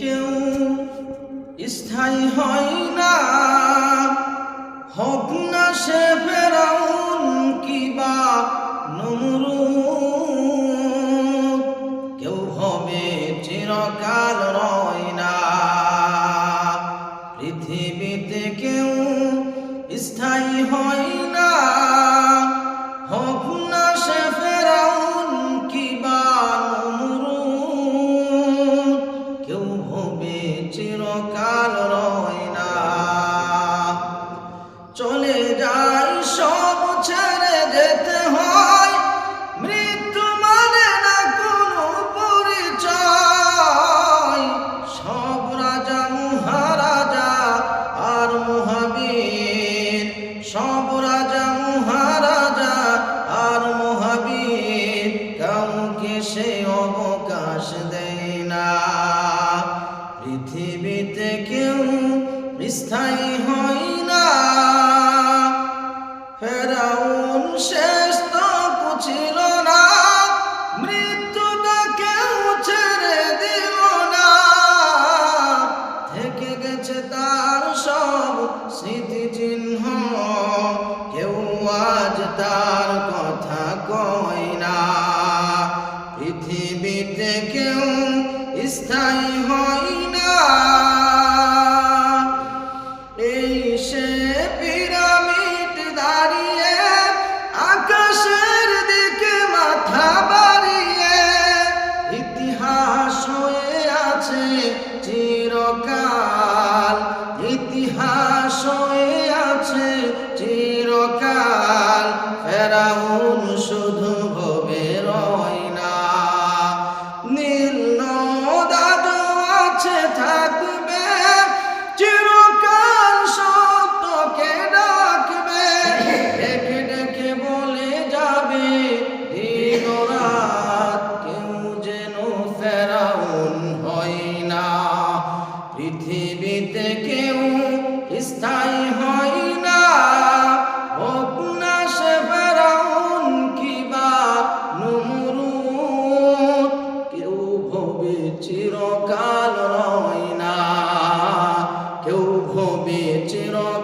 কেউ স্থায়ী হয় না। হোক না সে ফেরাউন কিবা নমরু কেউ হবে চিরকাল রয় না। পৃথিবীতে কেউ স্থায়ী হয় না। কাল স্মৃতিচিহ্ন, কেউ আজ তার কথা কয় না। পৃথিবীতে কেউ স্থায়ী হয় না। এই সে পিরামিড দাঁড়িয়ে আকাশে শুধু চিরকাল রয় না। কেউ ভবে চিরকাল